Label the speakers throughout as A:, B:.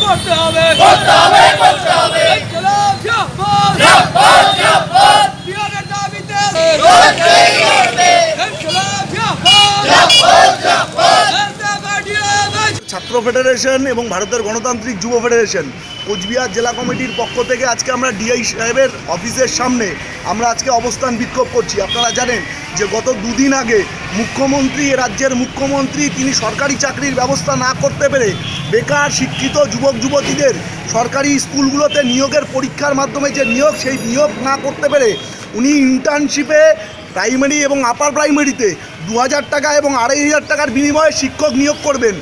A: করতে হবে।
B: করতে হবে।
C: ছাত্র ফেডারেশন এবং ভারতের গণতান্ত্রিক যুব ফেডারেশন, কোচবিহার জেলা কমিটির পক্ষ থেকে আজকে আমরা ডিআই সাহেবের অফিসের সামনে আমরা আজকে অবস্থান বিক্ষোভ করছি। আপনারা জানেন যে গত দুদিন আগে মুখ্যমন্ত্রী রাজ্যের মুখ্যমন্ত্রী, তিনি সরকারি চাকরির ব্যবস্থা না করতে পেরে বেকার, শিক্ষিত যুবক, যুবতীদের সরকারি স্কুলগুলোতে নিয়োগের পরীক্ষার মাধ্যমে যে নিয়োগ, সেই নিয়োগ না করতে পেরে উনি ইন্টার্নশিপে প্রাইমারি এবং আপার প্রাইমারিতে দু হাজার টাকা এবং আড়াই হাজার টাকার বিনিময়ে শিক্ষক নিয়োগ করবেন।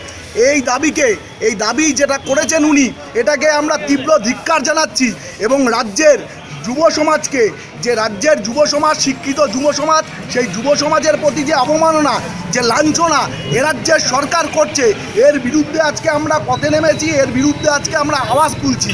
C: এই দাবিকে এই দাবি যেটা করেছেন উনি এটাকে আমরা তীব্র ধিক্কার জানাচ্ছি এবং রাজ্যের যুব সমাজকে, যে রাজ্যের যুব সমাজ, শিক্ষিত যুব সমাজ, সেই যুব সমাজের প্রতি যে অবমাননা, যে লাঞ্ছনা এ রাজ্যের সরকার করছে, এর বিরুদ্ধে আজকে আমরা পথে নেমেছি, এর বিরুদ্ধে আজকে আমরা আওয়াজ তুলছি।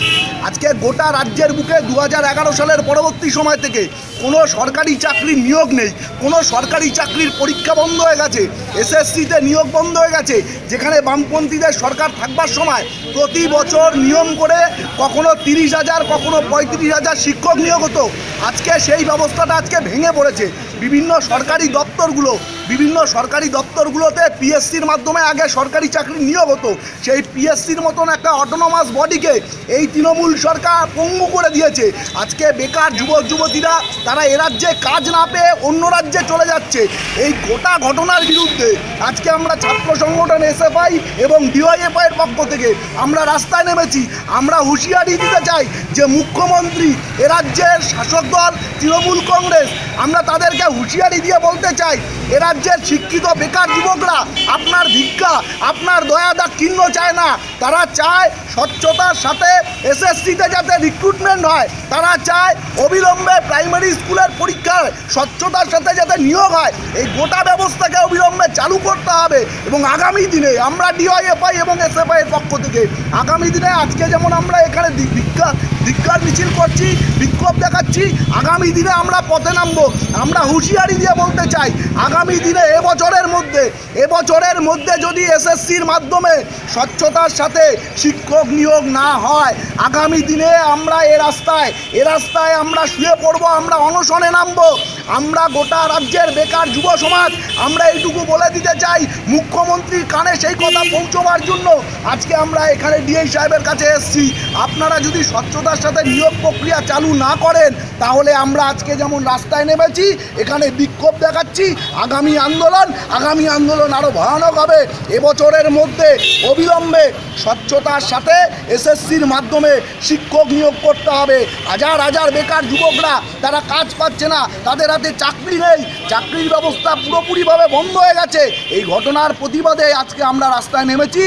C: আজকে গোটা রাজ্যের বুকে দু হাজার এগারো সালের পরবর্তী সময় থেকে কোনো সরকারি চাকরির নিয়োগ নেই, কোনো সরকারি চাকরির পরীক্ষা বন্ধ হয়ে গেছে, এসএসসিতে নিয়োগ বন্ধ হয়ে গেছে, যেখানে বামপন্থীদের সরকার থাকবার সময় প্রতি বছর নিয়ম করে কখনো তিরিশ হাজার, কখনো পঁয়ত্রিশ হাজার শিক্ষক নিয়োগ হতো। আজকে সেই ব্যবস্থাটা আজকে ভেঙে পড়েছে। বিভিন্ন সরকারি দপ্তরগুলো বিভিন্ন সরকারি দপ্তরগুলোতে পিএসসির মাধ্যমে আগে সরকারি চাকরি নিয়োগ হতো। সেই পিএসসির মতন একটা অটোনোমাস বডিকে এই তৃণমূল সরকার পঙ্গু করে দিয়েছে। আজকে বেকার যুবক, যুবতীরা, তারা এ রাজ্যে কাজ না পেয়ে অন্য রাজ্যে চলে যাচ্ছে। এই গোটা ঘটনার বিরুদ্ধে আজকে আমরা ছাত্র সংগঠন এসএফআই এবং ডিওয়াইএফআই এর পক্ষ থেকে আমরা রাস্তায় নেমেছি। আমরা হুঁশিয়ারি দিতে চাই যে মুখ্যমন্ত্রী এ রাজ্যের শাসক দল, তৃণমূল কংগ্রেস, আমরা তাদেরকে হুঁশিয়ারি দিয়ে বলতে চাই, এ রাজ্যের শিক্ষিত বেকার যুবকরা, আপনার ভিক্ষা, আপনার দয়া দা কিন্ন চায় না। তারা চায় স্বচ্ছতার সাথে এসএসসিতে যাতে রিক্রুটমেন্ট হয়। তারা চায় অবিলম্বে প্রাইমারি স্কুলের পরীক্ষায় স্বচ্ছতার সাথে যাতে নিয়োগ হয়। এই গোটা ব্যবস্থাকে অবিলম্বে চালু করতে হবে এবং আগামী দিনে আমরা ডিওয়াইএফআই এবং এসএফআই এর পক্ষ থেকে আগামী দিনে আজকে যেমন আমরা এখানে ভিক্ষা ধিক্কার মিছিল করছি, বিক্ষোভ দেখাচ্ছি, আগামী দিনে আমরা পথে নামবো। আমরা হুঁশিয়ারি দিয়ে বলতে চাই, আগামী দিনে এবছরের মধ্যে এবছরের মধ্যে যদি এসএসসির মাধ্যমে স্বচ্ছতার সাথে শিক্ষক নিয়োগ না হয়, আগামী দিনে আমরা এ রাস্তায় এ রাস্তায় আমরা শুয়ে পড়ব, আমরা অনশনে নামবো। আমরা গোটা রাজ্যের বেকার যুব সমাজ, আমরা এইটুকু বলে দিতে চাই, মুখ্যমন্ত্রীর কানে সেই কথা পৌঁছবার জন্য আজকে আমরা এখানে ডিএই সাহেবের কাছে এসেছি। আপনারা যদি স্বচ্ছতার সাথে নিয়োগ প্রক্রিয়া চালু না করেন, তাহলে আমরা আজকে যেমন রাস্তায় নেমেছি, এখানে বিক্ষোভ দেখাচ্ছি, আগামী আন্দোলন আগামী আন্দোলন আরও ভয়ানক হবে। এবছরের মধ্যে অবিলম্বে স্বচ্ছতার সাথে এসএসসির মাধ্যমে শিক্ষক নিয়োগ করতে হবে। হাজার হাজার বেকার যুবকরা, তারা কাজ পাচ্ছে না, তাদের হাতে চাকরি নেই, চাকরির ব্যবস্থা পুরোপুরিভাবে বন্ধ হয়ে গেছে। এই ঘটনার প্রতিবাদে আজকে আমরা রাস্তায় নেমেছি।